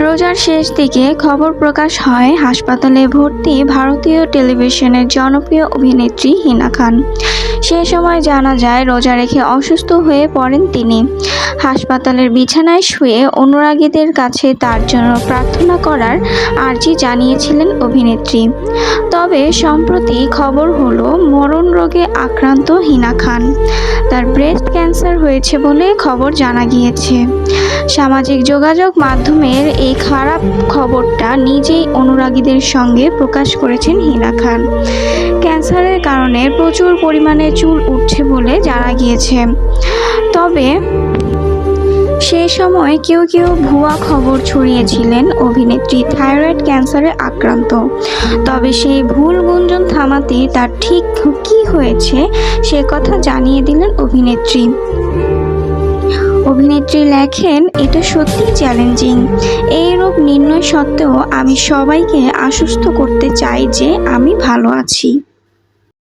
রোজার শেষ দিকে খবর প্রকাশ হয়, হাসপাতালে ভর্তি ভারতীয় টেলিভিশনের জনপ্রিয় অভিনেত্রী হিনা খান। সে সময় জানা যায়, রোজা রেখে অসুস্থ হয়ে পড়েন তিনি। হাসপাতালের বিছানায় শুয়ে অনুরাগীদের কাছে তার জন্য প্রার্থনা করার আর্জি জানিয়েছিলেন অভিনেত্রী। তবে সম্প্রতি খবর হলো, মরণ রোগে আক্রান্ত হিনা খান। তার ব্রেস্ট ক্যান্সার হয়েছে বলে খবর জানা গিয়েছে। সামাজিক যোগাযোগ মাধ্যমের এই খারাপ খবরটা নিজেই অনুরাগীদের সঙ্গে প্রকাশ করেছেন হিনা খান। ক্যান্সারের কারণে প্রচুর পরিমাণে চুল উঠছে বলে জানা গিয়েছে। তবে সেই সময় কেউ কেউ ভুয়া খবর ছড়িয়েছিলেন অভিনেত্রী থাইরয়েড ক্যান্সারে আক্রান্ত। তবে সেই ভুল গুঞ্জন থামাতে তার ঠিক কী হয়েছে সে কথা জানিয়ে দিলেন অভিনেত্রী। অভিনেত্রী লেখেন, এটা সত্যি চ্যালেঞ্জিং। এই রোগ নির্ণয় সত্ত্বেও আমি সবাইকে আশ্বস্ত করতে চাই যে আমি ভালো আছি।